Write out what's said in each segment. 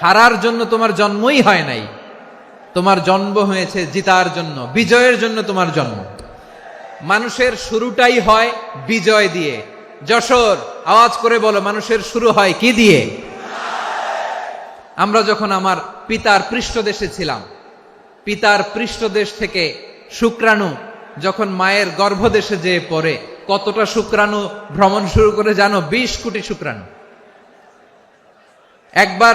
হারার জন্য তোমার জন্মই হয় নাই। তোমার জন্ম হয়েছে জিতার জন্য, বিজয়ের জন্য তোমার জন্ম। মানুষের শুরুটাই হয় বিজয় দিয়ে। যশোর, আওয়াজ করে বলো, মানুষের শুরু হয় কি দিয়ে? আমরা যখন আমার পিতার পৃষ্ঠদেশে ছিলাম, পিতার পৃষ্ঠদেশ থেকে শুক্রাণু যখন মায়ের গর্ভদেশে যেয়ে পড়ে, কতটা শুক্রাণু ভ্রমণ শুরু করে জানো? বিশ কোটি শুক্রাণু। একবার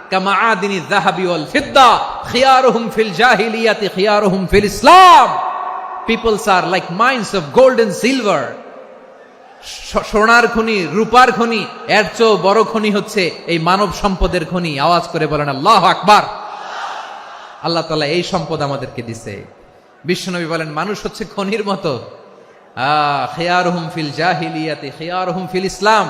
সোনার খনি, রূপার খনি, এর চেয়েও বড় খনি হচ্ছে এই মানব সম্পদের খনি। আওয়াজ করে বলেন, আল্লাহ আকবার। আল্লাহ তাআলা এই সম্পদ আমাদেরকে দিছে। বিশ্বনবী বলেন, মানুষ হচ্ছে খনির মতো। খেয়ারহুম ফিল জাহিলিয়াতে, খেয়ারহুম ফিল ইসলাম।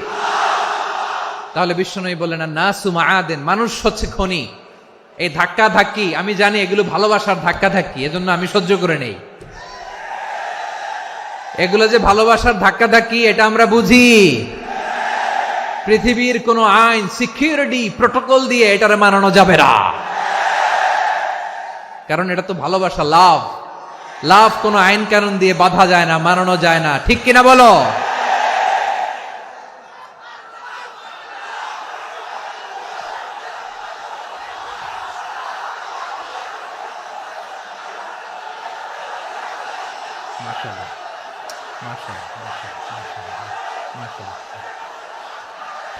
তাহলে বিষ্ণুই বললেন না সুমা আদেন মানুষ হচ্ছে খনি। এই ধাক্কা ধাক্কি আমি জানি এগুলো ভালোবাসার ধাক্কা ধাক্কি এজন্য আমি সহ্য করে নেই। এগুলো যে ভালোবাসার ধাক্কা ধাক্কি এটা আমরা বুঝি। পৃথিবীর কোন আইন, সিকিউরিটি প্রোটোকল দিয়ে এটারে মানানো যাবে না। কারণ এটা তো ভালোবাসা, লাভ। লাভ কোনো আইন কানুন দিয়ে বাধা যায় না, মানানো যায় না। ঠিক কিনা বলো?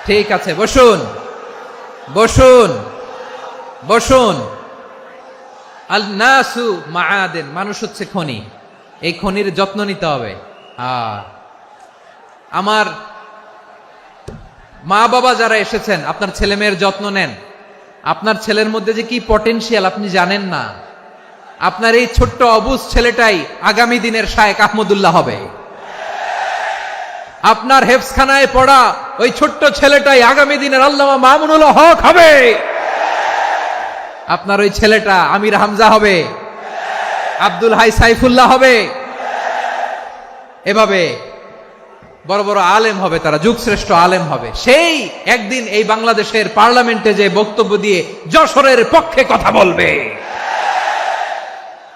ঠিক আছে, বসুন বসুন বসুন। আল নাসু মাআদেন, মানুষ হচ্ছে খনি। এই খনির যত্ন নিতে হবে। আমার মা বাবা যারা এসেছেন, আপনার ছেলে মেয়ের যত্ন নেন। আপনার ছেলের মধ্যে যে কি পটেনশিয়াল আপনি জানেন না। আপনার এই ছোট্ট অবুজ ছেলেটাই আগামী দিনের শায়েক আহমদুল্লাহ হবে। আপনার হেফসখানায় পড়া ওই ছোট্ট ছেলেটাই আগামী দিনের আল্লামা মামুনুল হক হবে। আপনার ওই ছেলেটা আমির হামজা হবে। আব্দুল হাই সাইফুল্লাহ হবে। এভাবে বড় বড় আলেম হবে, তারা যুগশ্রেষ্ঠ আলেম হবে। সেই একদিন এই বাংলাদেশের পার্লামেন্টে যে বক্তব্য দিয়ে যশোরের পক্ষে কথা বলবে।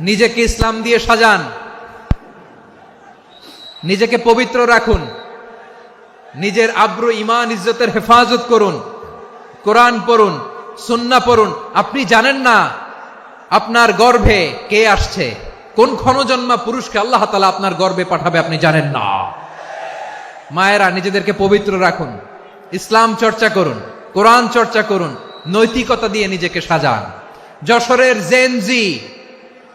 নিজেকে ইসলাম দিয়ে সাজান। নিজেকে পবিত্র রাখুন। নিজের আব্রু ইমান ইজ্জতের হেফাজত করুন। কোরআন পড়ুন সুন্না পড়ুন। আপনি জানেন না আপনার গর্ভে কে আসছে? কোন ক্ষণজন্মা পুরুষকে আল্লাহ তালা আপনার গর্বে পাঠাবে আপনি জানেন না। মায়েরা নিজেদেরকে পবিত্র রাখুন। ইসলাম চর্চা করুন, কোরআন চর্চা করুন, নৈতিকতা দিয়ে নিজেকে সাজান। যশোরের জেনজি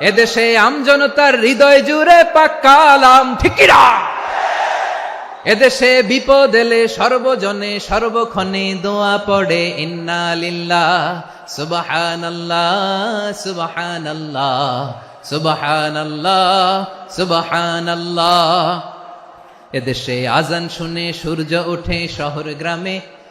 এদেশে আমজনতার হৃদয় জুড়ে পাক্কালাম ঠিকিরা এদেশে বিপদ এলে সর্বজনে সর্বক্ষণে দোয়া পড়ে, ইন্না লিল্লাহ সুবহান আল্লাহ সুবহান আল্লাহ সুবহান আল্লাহ সুবহান আল্লাহ এদেশে আজান শুনে সূর্য ওঠে শহর গ্রামে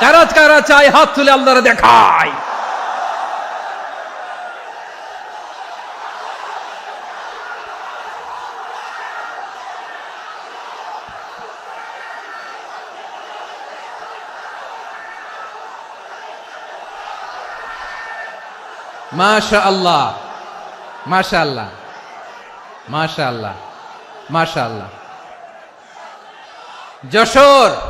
কারা কারা চাই হাত তুলে আল্লাহরে দেখায়। মাশা আল্লাহ মাশা আল্লাহ মাশা আল্লাহ মাশা আল্লাহ যশোর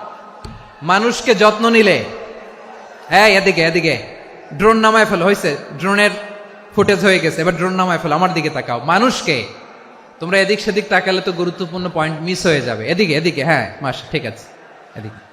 মানুষকে যত্ন নিলে। হ্যাঁ এদিকে এদিকে। ড্রোন নামায় ফেল হয়েছে ড্রোনের ফুটেজ হয়ে গেছে, এবার ড্রোন নামায় ফেল, আমার দিকে তাকাও। মানুষকে, তোমরা এদিক সেদিক তাকালে তো গুরুত্বপূর্ণ পয়েন্ট মিস হয়ে যাবে। এদিকে এদিকে হ্যাঁ মাস ঠিক আছে, এদিকে।